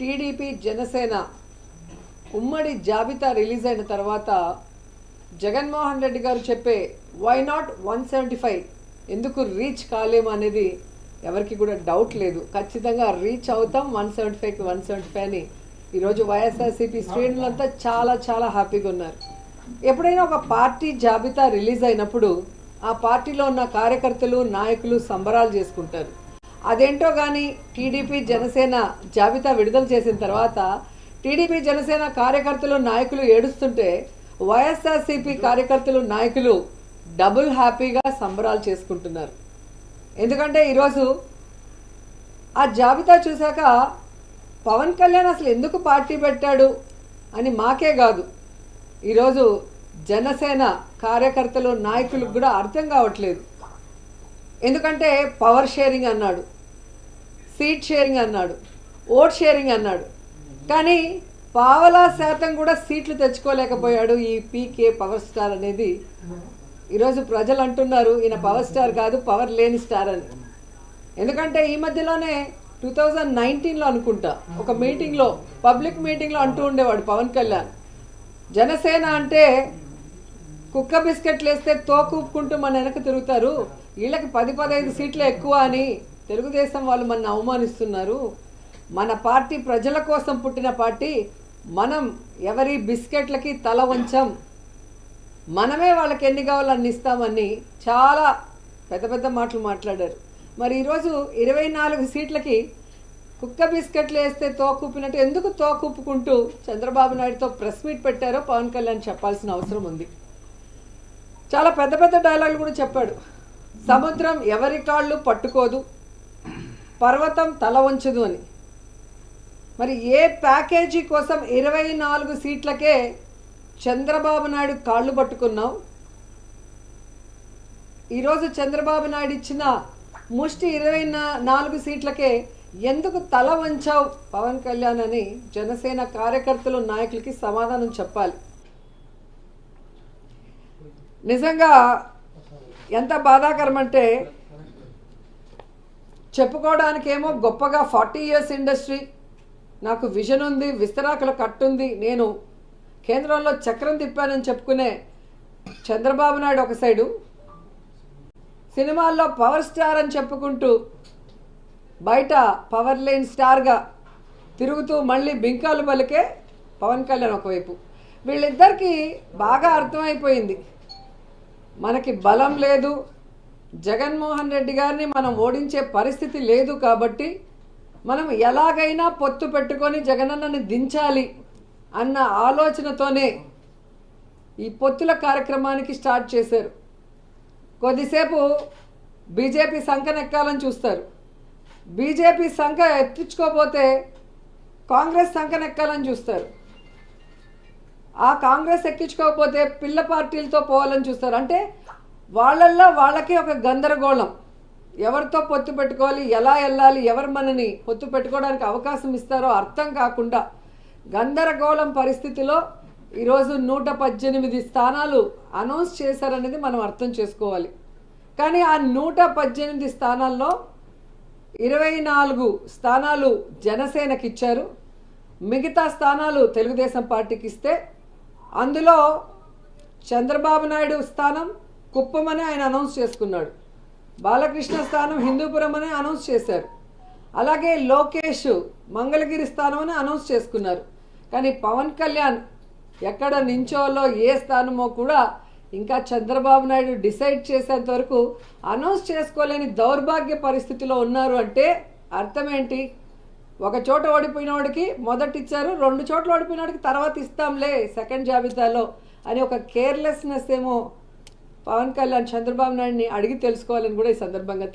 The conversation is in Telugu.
టీడీపీ జనసేన ఉమ్మడి జాబితా రిలీజ్ అయిన తర్వాత జగన్మోహన్ రెడ్డి గారు చెప్పే why not one seventy five ఎందుకు రీచ్ కాలేము అనేది ఎవరికి కూడా డౌట్ లేదు. ఖచ్చితంగా రీచ్ అవుతాం వన్ సెవెంటీ ఫైవ్కి వన్ సెవెంటీ ఫైవ్ అని. ఈరోజు వైఎస్ఆర్సీపీ శ్రేణులంతా చాలా చాలా హ్యాపీగా ఉన్నారు. ఎప్పుడైనా ఒక పార్టీ జాబితా రిలీజ్ అయినప్పుడు ఆ పార్టీలో ఉన్న కార్యకర్తలు నాయకులు సంబరాలు చేసుకుంటారు. అదేంటో కానీ టీడీపీ జనసేన జాబితా విడుదల చేసిన తర్వాత టీడీపీ జనసేన కార్యకర్తలు నాయకులు ఏడుస్తుంటే వైఎస్ఆర్సీపీ కార్యకర్తలు నాయకులు డబుల్ హ్యాపీగా సంబరాలు చేసుకుంటున్నారు. ఎందుకంటే ఈరోజు ఆ జాబితా చూశాక పవన్ కళ్యాణ్ అసలు ఎందుకు పార్టీ పెట్టాడు అని మాకే కాదు. ఈరోజు జనసేన కార్యకర్తలు నాయకులకు కూడా అర్థం కావట్లేదు. ఎందుకంటే పవర్ షేరింగ్ అన్నాడు. సీట్ షేరింగ్ అన్నాడు ఓట్ షేరింగ్ అన్నాడు. కానీ పావలా శాతం కూడా సీట్లు తెచ్చుకోలేకపోయాడు ఈ పీకే పవర్ స్టార్ అనేది. ఈరోజు ప్రజలు అంటున్నారు ఈయన పవర్ స్టార్ కాదు పవర్ లేని స్టార్ అని. ఎందుకంటే ఈ మధ్యలోనే టూ థౌజండ్ నైన్టీన్లో అనుకుంటా ఒక మీటింగ్లో పబ్లిక్ మీటింగ్లో అంటూ ఉండేవాడు పవన్ కళ్యాణ్. జనసేన అంటే కుక్క బిస్కెట్లు వేస్తే తోకూపుకుంటూ మన వెనక తిరుగుతారు వీళ్ళకి పది పదహైదు సీట్లు ఎక్కువ అని తెలుగుదేశం వాళ్ళు మన అవమానిస్తున్నారు. మన పార్టీ ప్రజల కోసం పుట్టిన పార్టీ మనం ఎవరి బిస్కెట్లకి తల వంచం. మనమే వాళ్ళకి ఎన్ని కావాలో అన్ని ఇస్తామని చాలా పెద్ద పెద్ద మాటలు మాట్లాడారు. మరి ఈరోజు ఇరవై నాలుగు సీట్లకి కుక్క బిస్కెట్లు వేస్తే తోకూపినట్టు ఎందుకు తోకూపుకుంటూ చంద్రబాబు నాయుడుతో ప్రెస్ మీట్ పెట్టారో పవన్ కళ్యాణ్ చెప్పాల్సిన అవసరం ఉంది. చాలా పెద్ద పెద్ద డైలాగులు కూడా చెప్పాడు. సముద్రం ఎవరి కాళ్ళు పట్టుకోదు. పర్వతం తల వంచదు అని. మరి ఏ ప్యాకేజీ కోసం ఇరవై నాలుగు సీట్లకే చంద్రబాబు నాయుడు కాళ్ళు పట్టుకున్నాం ఈరోజు చంద్రబాబు నాయుడు ఇచ్చిన ముష్టి ఇరవై నాలుగు సీట్లకే ఎందుకు తల వంచావు? పవన్ కళ్యాణ్ అని జనసేన కార్యకర్తలు నాయకులకి సమాధానం చెప్పాలి. నిజంగా ఎంత బాధాకరం అంటే చెప్పుకోవడానికేమో గొప్పగా ఫార్టీ ఇయర్స్ ఇండస్ట్రీ. నాకు విజన్ ఉంది విస్తరాకుల కట్టుంది నేను కేంద్రంలో చక్రం తిప్పానని చెప్పుకునే చంద్రబాబు నాయుడు ఒక సైడు సినిమాల్లో పవర్ స్టార్ అని చెప్పుకుంటూ బయట పవర్ లేని స్టార్గా తిరుగుతూ మళ్ళీ బింకాలు పలికే పవన్ కళ్యాణ్ ఒకవైపు. వీళ్ళిద్దరికీ బాగా అర్థమైపోయింది. మనకి బలం లేదు జగన్మోహన్ రెడ్డి గారిని మనం ఓడించే పరిస్థితి లేదు కాబట్టి మనం ఎలాగైనా పొత్తు పెట్టుకొని జగనన్నని దించాలి అన్న ఆలోచనతోనే ఈ పొత్తుల కార్యక్రమానికి స్టార్ట్ చేశారు. కొద్దిసేపు బీజేపీ సంఖనెక్కాలని చూస్తారు. బీజేపీ సంఖ ఎత్తించుకోపోతే కాంగ్రెస్ సంఖనెక్కాలని చూస్తారు. ఆ కాంగ్రెస్ ఎక్కించుకోకపోతే పిల్ల పార్టీలతో పోవాలని చూస్తారు. అంటే వాళ్ళల్లో వాళ్ళకి ఒక గందరగోళం. ఎవరితో పొత్తు పెట్టుకోవాలి ఎలా వెళ్ళాలి ఎవరు మనని పొత్తు పెట్టుకోవడానికి అవకాశం ఇస్తారో అర్థం కాకుండా గందరగోళం పరిస్థితిలో ఈరోజు నూట పద్దెనిమిది స్థానాలు అనౌన్స్ చేశారనేది మనం అర్థం చేసుకోవాలి. కానీ ఆ నూట పద్దెనిమిది స్థానాల్లో ఇరవై నాలుగు స్థానాలు జనసేనకి ఇచ్చారు. మిగతా స్థానాలు తెలుగుదేశం పార్టీకి ఇస్తే అందులో చంద్రబాబు నాయుడు స్థానం కుప్పమని ఆయన అనౌన్స్ చేసుకున్నాడు. బాలకృష్ణ స్థానం హిందూపురం అని అనౌన్స్ చేశారు. అలాగే లోకేష్ మంగళగిరి స్థానం అని అనౌన్స్ చేసుకున్నారు. కానీ పవన్ కళ్యాణ్ ఎక్కడ నించోలో ఏ స్థానమో కూడా ఇంకా చంద్రబాబు నాయుడు డిసైడ్ చేసేంత వరకు అనౌన్స్ చేసుకోలేని దౌర్భాగ్య పరిస్థితిలో ఉన్నారు అంటే అర్థం ఏంటి ఒక చోట ఓడిపోయిన వాడికి మొదట ఇచ్చారు రెండు చోట్ల ఓడిపోయిన వాడికి తర్వాత ఇస్తాంలే సెకండ్ జాబితాలో అని ఒక కేర్లెస్నెస్ ఏమో పవన్ కళ్యాణ్ చంద్రబాబు నాయుడిని అడిగి తెలుసుకోవాలని కూడా ఈ సందర్భంగా తెలియదు